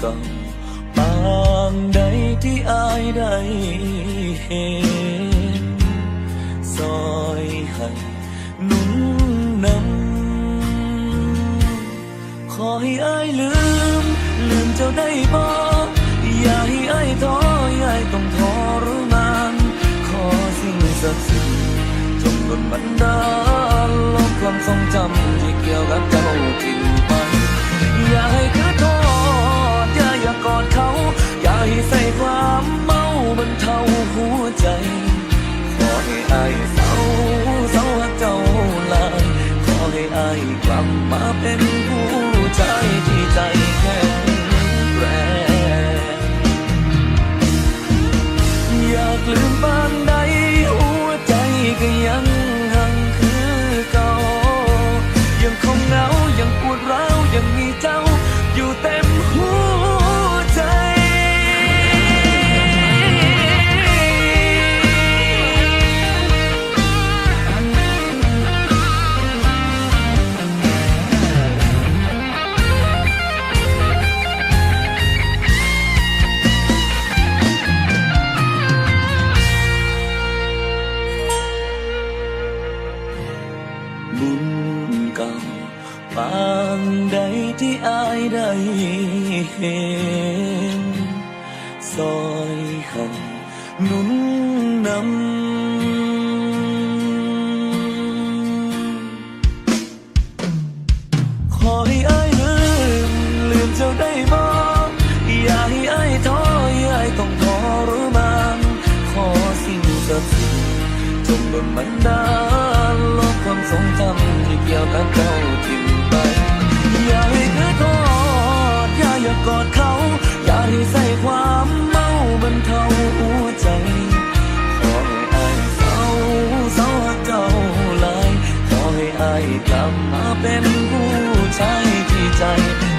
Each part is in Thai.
เก่าปางใดที่อายได้เห็นซอยให้หนุนนำขอให้อายลืม ลืมเจ้าได้บ่อย่าให้อายท้ออย่าให้ต้องทรมานขอสิ่งศักดิ์สิทธิ์จงดลบันดาลลบความทรงจำที่เกี่ยวกับเจ้าทิ้ง ให้ใส่ความเมาบนเทาหัวใจ ขอให้อายเศร้าเศร้าเจ้าลายขอให้อายกลับมาเป็นผู้ เห็นซอยให้หนุนนำขอให้อายลืมลืมเจ้าได้บ่อย่าให้อายท้ออย่าให้ต้องทรมานขอสิ่งศักดิ์สิทธิ์จงดลบันดาลลบความทรงจำที่เกี่ยวกับเจ้าทิ้ กอดเขา อย่าให้ใส่ความเมาบรรเทาหัวใจ ขอให้อายเศร้าเศร้าเจ้าลายขอให้อายกลับมาเป็นผู้ชายที่ใจ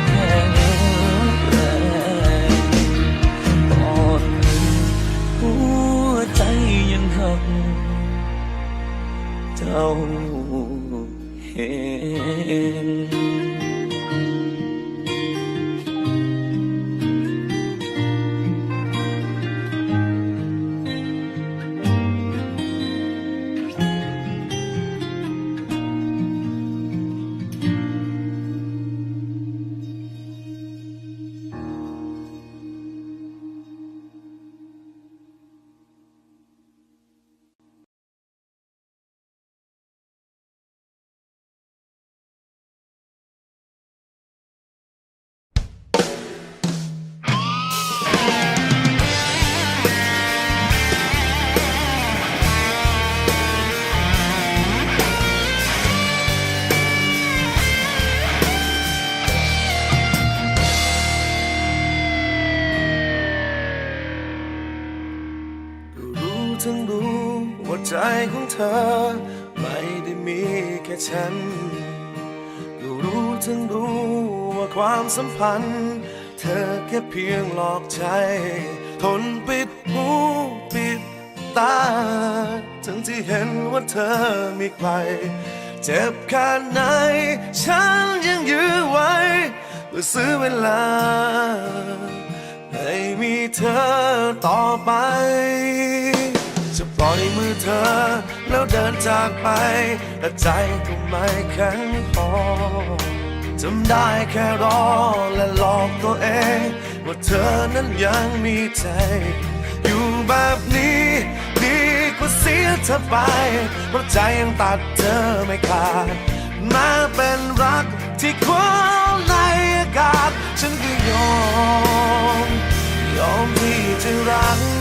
แข็งแรงตอนนี้หัวใจยังหัก เจ้าเห็น องเธอไม่ได้มีแค่ฉันก็รู้ทั้งรู้ว่าความสัมพันธ์ เธอแค่เพียงหลอกใจ ทนปิดหูปิดตา ทั้งที่เห็นว่าเธอมีใคร เจ็บแค่ไหน ฉันยังยื้อไว้เพื่อซื้อเวลาให้มีเธอต่อไป จะปล่อยมือเธอ แล้วเดินจากไป แต่ใจก็ไม่แข็งพอจำได้แค่รอและหลอกตัวเอง ว่าเธอนั้นยังมีใจ อยู่แบบนี้ดีกว่าเสียเธอไปเพราะใจยังตัดเธอไม่ขาดมาเป็นรักที่คว้าในอากาศ ฉันก็ยอม ยอมที่จะรัก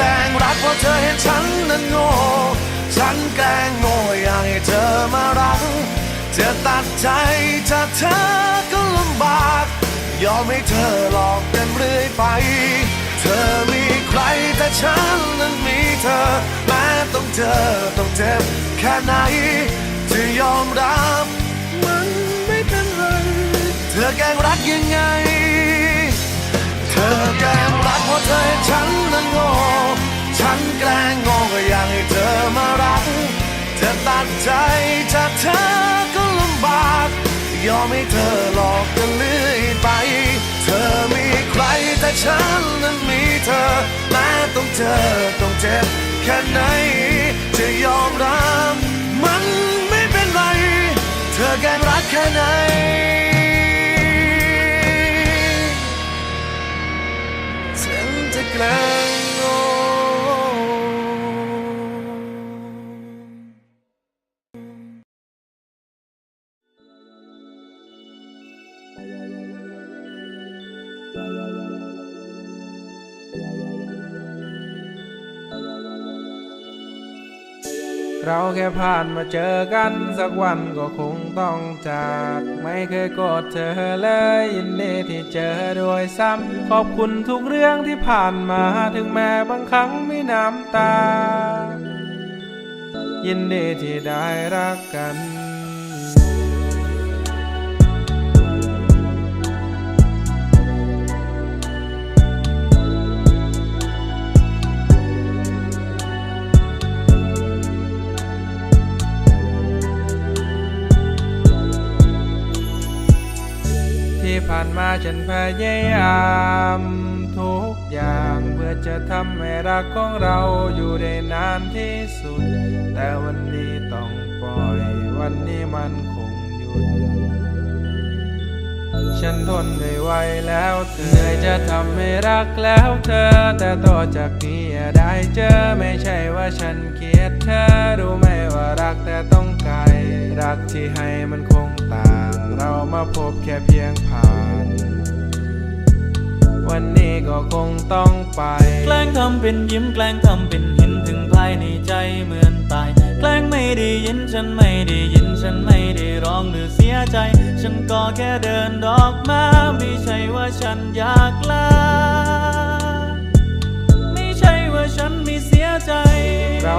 แกล้งรักเพราะเธอเห็นฉันนั้นโง่ ฉันแกล้งโง่อยากให้เธอมารักจะตัดใจจากเธอก็ลำบาก ยอมให้เธอหลอกกันเรื่อยไป เธอมีใครแต่ฉันนั้นมีเธอ แม้ต้องเจอต้องเจ็บแค่ไหน จะยอมรับมันไม่เป็นไร เธอแกล้งรักยังไง อแกล้งรักเพราะเธอให้ฉันนั้นโง่ ฉันแกล้งโง่ก็อยากให้เธอมารัก จะตัดใจจากเธอก็ลำบาก ยอมให้เธอหลอกกันเรื่อยไป เธอมีใครแต่ฉันนั้นมีเธอ แม้ต้องเจอต้องเจ็บแค่ไหน จะยอมรับมันไม่เป็นไร เธอแกล้งรักแค่ไหน น เราแค่ผ่านมาเจอกันสักวันก็คงต้องจาก ไม่เคยโกรธเธอเลยยินดีที่เจอด้วยซ้ำขอบคุณทุกเรื่องที่ผ่านมาถึงแม้บางครั้งมีน้ำตา ยินดีที่ได้รักกัน ฉันพยายามทุกอย่างเพื่อจะทำให้รักของเราอยู่ได้นานที่สุด แต่วันนี้ต้องปล่อย วันนี้มันคงหยุด ฉันทนไม่ไหวแล้วเธอจะทำให้รักแล้วเธอ แต่ต่อจากนี้อย่าได้เจอไม่ใช่ว่าฉันเกลียดเธอรู้ไหมว่ารักแต่ต้องไกล รักที่ให้มันคงต่าง เรามาพบแค่เพียงผ่าน วันนี้ก็คงต้องไป แกล้งทำเป็นยิ้มแกล้งทำเป็นเห็นถึงภายในใจเหมือนตาย แกล้งไม่ได้ยินฉันไม่ได้ยินฉันไม่ได้ร้องหรือเสียใจ ฉันก็แค่เดินดอกมาไม่ใช่ว่าฉันอยากลา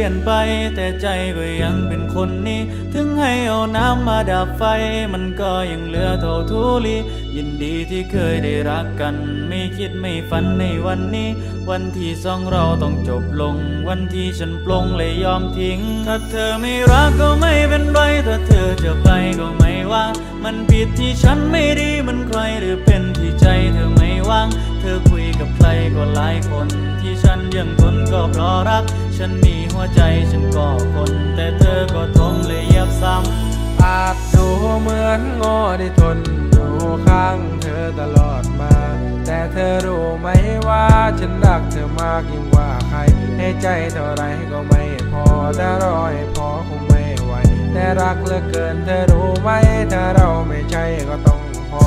ลี่ยนไปแต่ใจก็ยังเป็นคนนี้ ถึงให้เอาน้ำมาดับไฟ มันก็ยังเหลือเท่าทุลียินดีที่เคยได้รักกัน ไม่คิดไม่ฝันในวันนี้ วันที่สองเราต้องจบลง วันที่ฉันปลงเลยยอมทิ้ง ถ้าเธอไม่รักก็ไม่เป็นไร ถ้าเธอจะไปก็ไม่ว่า มันผิดที่ฉันไม่ดีมันใครหรือเป็นที่ใจเธอไม่ว่าง เธอคุยกับใครก็หลายคน ที่ฉันยังทนก็เพราะรัก ฉันมีหัวใจฉันก็คน แต่เธอก็ทงเลยเยียบซ้ำอาจดูเหมือนโง่ที่ทนอยู่ข้างเธอตลอดมา แต่เธอรู้ไหมว่าฉันรักเธอมากยิ่งกว่าใคร ให้ใจเท่าไรก็ไม่พอแต่รอให้พอคงไม่ไหวแต่รักเหลือเกินเธอรู้ไหมถ้าเราไม่ใช่ก็ต้องพอ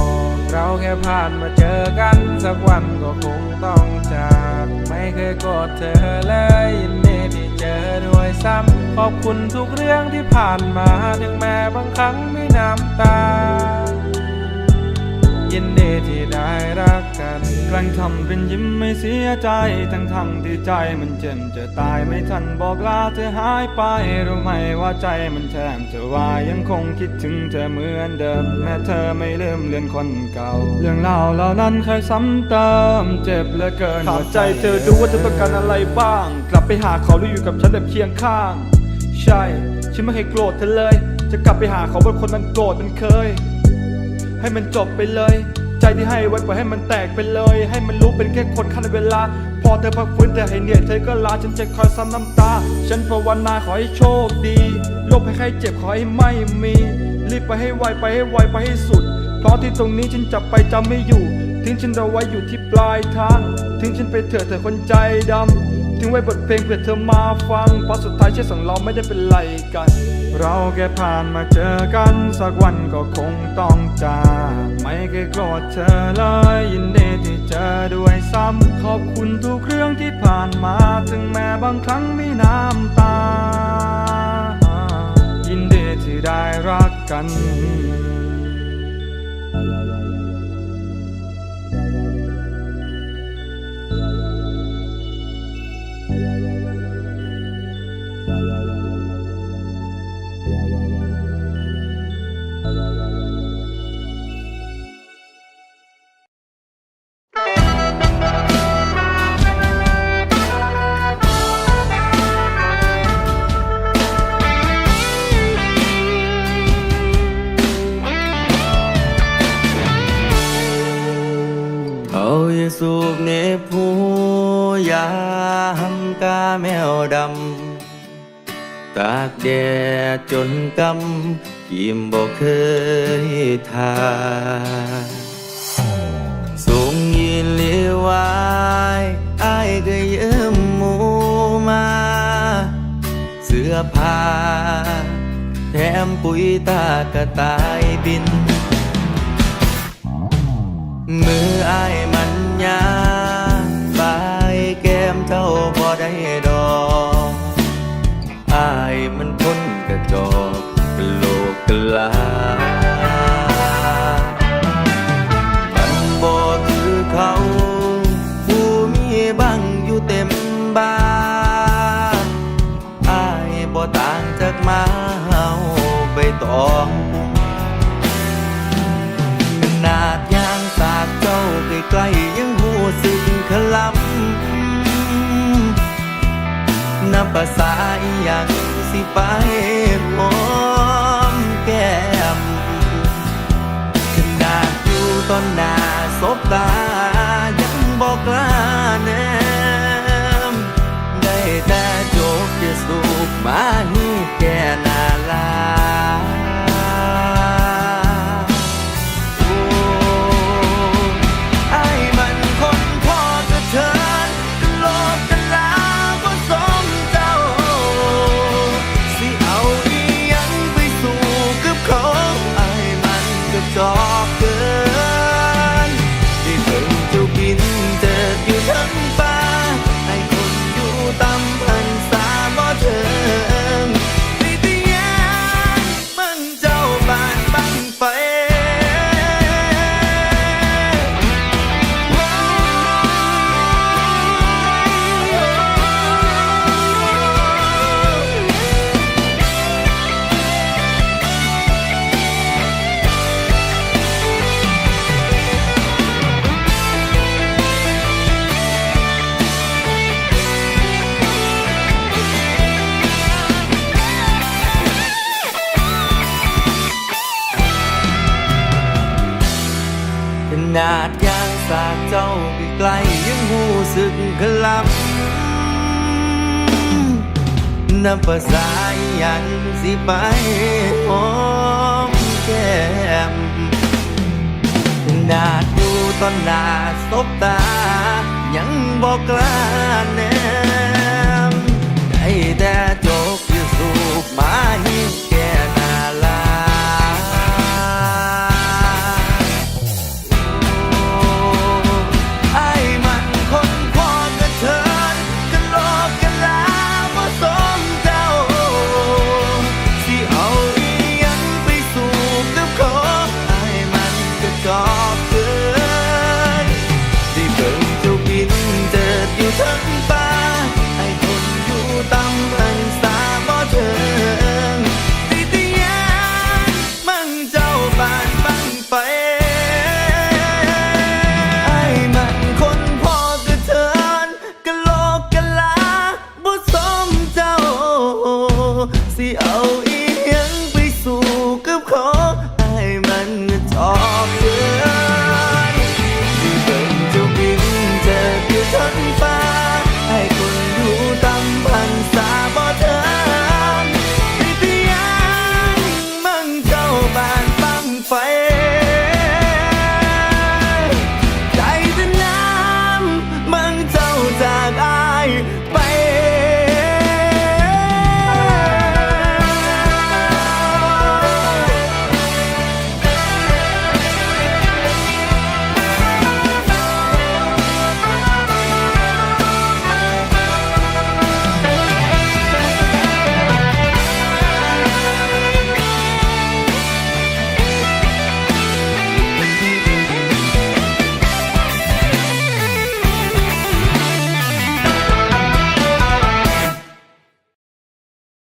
เราแค่ผ่านมาเจอกันสักวันก็คงต้องจาก ไม่เคยโกรธเธอเลย จำขอบคุณทุกเรื่องที่ผ่านมา ถึงแม้บางครั้งมีน้ำตา ยินดีที่ได้รักกัน แกล้งทำเป็นยิ้มไม่เสียใจ ทั้งทั้งที่ใจมันเจ็บจะตายไม่ทันบอกลาเธอหายไป รู้ไหมว่าใจมันแทบจะวายยังคงคิดถึงเธอเหมือนเดิม แม้เธอไม่ลืมเลือนคนเก่า เรื่องราเหล่านั้นเคยซ้ำเติม เจ็บเหลือเกินถามใจเธอดูว่าเธอต้องการอะไรบ้าง กลับไปหาเขาหรืออยู่กับฉันแบบเคียงข้าง ใช่ ฉันไม่เคยโกรธเธอเลย จะกลับไปหาเขาบนคนมันโกรธมันเคย ให้มันจบไปเลย ใจที่ให้ไว้ปล่อยให้มันแตกไปเลย ให้มันรู้เป็นแค่คนขั้นเวลา พอเธอพักฟื้นแต่ให้เหนื่อยเธอก็ลาฉันจะคอยซ้ำน้ำตา ฉันภาวนาขอให้โชคดีโรคให้ใครเจ็บขอให้ไม่มี รีบไปให้ไวไปให้ไวไปให้สุด เพราะที่ตรงนี้ฉันจับไปจำไม่อยู่ ทิ้งฉันเอาไว้อยู่ที่ปลายทาง ทิ้งฉันไปเถอะเธอคนใจดำทิ้งไว้บทเพลงเพื่อเธอมาฟังเพราะสุดท้ายเชื่อสองเราไม่ได้เป็นไรกัน เราแค่ผ่านมาเจอกันสักวันก็คงต้องจากไม่เคยโกรธเธอเลยยินดีที่เจอด้วยซ้ำขอบคุณทุกเรื่องที่ผ่านมา ถึงแม้บางครั้งมีน้ำตา ยินดีที่ได้รักกัน แดดจนกำกิมบอกเคยทาสูงยินเลียวายอายก็ยืมหมูมา เสื้อผ้าแถมปุ๋ยตากระต่ายบิน มืออายมันยาปลายแก้มเจ้าบ่ได้ องขนาดยางสากเจ้าใกล้ๆยังหูสึกขลำนับภาษาอีหยังสิไปหอมแก้มขนาดอยู่ต้นหน้าศบตายังบอกกล้าแนม ได้แต่จกจะสูบมา นาดยางสากเจ้าไปไกลยังหูสึกขลับน้ำภาษาอิหยังสิไปหอมแก้มนาดอยู่ตอนหน้าสบตา ยังบอกกล้าแนมได้แต่จกอยู่สูบมาหิ